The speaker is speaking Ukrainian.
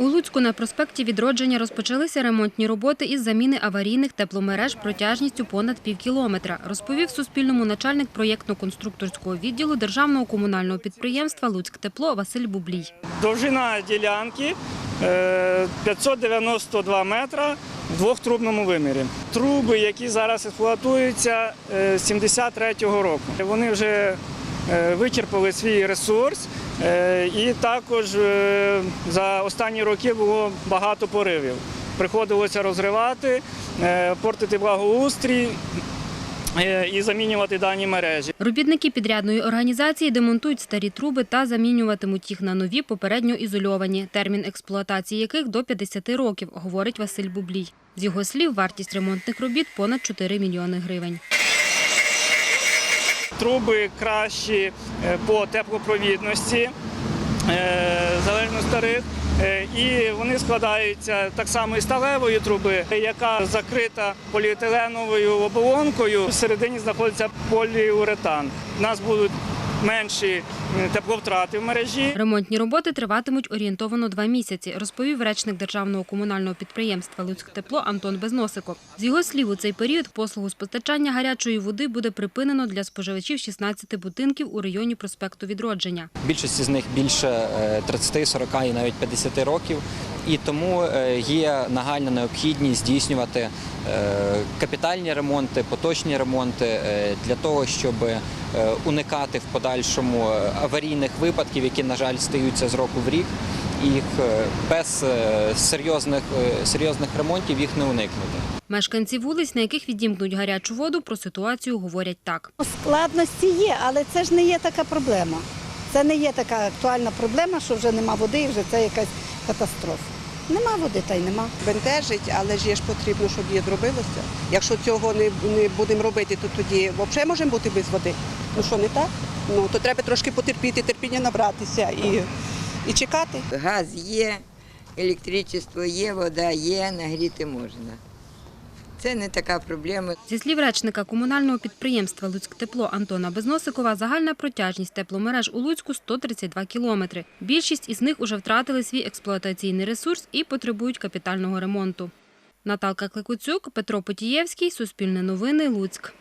У Луцьку на проспекті Відродження розпочалися ремонтні роботи із заміни аварійних тепломереж протяжністю понад пів кілометра, розповів Суспільному начальник проєктно-конструкторського відділу Державного комунального підприємства «Луцьктепло» Василь Бублій. Довжина ділянки е, 592 метра в двохтрубному вимірі. Труби, які зараз експлуатуються е, з 73-го року. Вони вже е, вичерпали свій ресурс, е, і також е, за останні роки було багато поривів. Приходилося розривати, е, портити благоустрій е, і замінювати дані мережі. Робітники підрядної організації демонтують старі труби та замінюватимуть їх на нові попередньо ізольовані, термін експлуатації яких до 50 років, говорить Василь Бублій. З його слів, вартість ремонтних робіт понад 4 мільйони гривень. Труби кращі е, по теплопровідності, е, залежно старих. Е, І вони складаються так само із сталевої труби, яка закрита поліетиленовою оболонкою. Всередині знаходиться поліуретан. У нас будуть менші е, тепловтрати в мережі. Ремонтні роботи триватимуть орієнтовано два місяці, розповів речник Державного комунального підприємства «Луцьктепло» Антон Безносико. З його слів, у цей період послугу з постачання гарячої води буде припинено для споживачів 16 будинків у районі проспекту Відродження. Більшість з них більше е, 30, 40 і навіть 50 років. І тому е, є нагальна необхідність здійснювати е, капітальні ремонти, поточні ремонти е, для того, щоб е, уникати в подальшому е, аварійних випадків, які, на жаль, стаються з року в рік. Їх е, без е, серйозних, е, серйозних ремонтів їх не уникнути. Мешканці вулиць, на яких відімкнуть гарячу воду, про ситуацію говорять так. Складності є, але це ж не є така проблема. Це не є така актуальна проблема, що вже нема води і вже це якась катастрофа. Нема води та й нема. бентежить, але ж є ж потрібно, щоб її зробилося. Якщо цього не, не будемо робити, то тоді взагалі можемо бути без води. Ну що не так? Ну то треба трошки потерпіти, терпіння набратися і, і чекати. Газ є, електричество є, вода є, нагріти можна. Це не така проблема. Зі слів речника комунального підприємства «Луцьктепло» Антона Безносикова, загальна протяжність тепломереж у Луцьку 132 кілометри. Більшість із них уже втратили свій експлуатаційний ресурс і потребують капітального ремонту. Наталка Кликуцюк, Петро Потієвський, Суспільне новини, Луцьк.